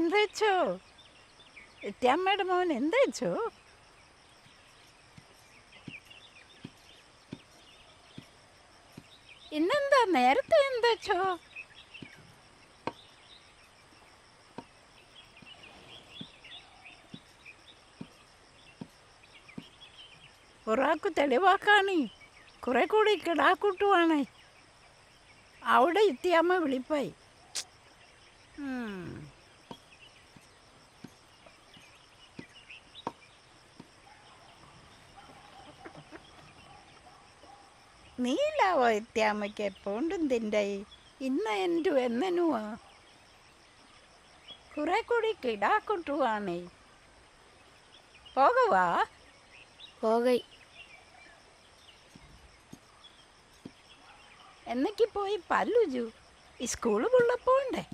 എന്തേച്ചോ? എത്തിയമ്മയുടെ മോൻ എന്തേച്ചോ? ഇന്നെന്താ നേരത്തെ എന്തേച്ചോ? ഒരാൾക്ക് തെളിവാക്കാണ്. കുറെ കൂടി കിടാക്കൂട്ടുവാണ്. അവിടെ എത്തിയമ്മ വിളിപ്പായി. നീലാവോ എത്തിയമ്മയ്ക്ക് എപ്പോണ്ടും തിണ്ടായി ഇന്ന് എന്റെ എന്നനുവാ? കുറെ കൂടി കിടാക്കുട്ടുവാണേ പോകവാ? പോകൈ. എന്നൊക്കെ പോയി പല്ലുജു ഈ സ്കൂൾ പുള്ള പോണ്ടേ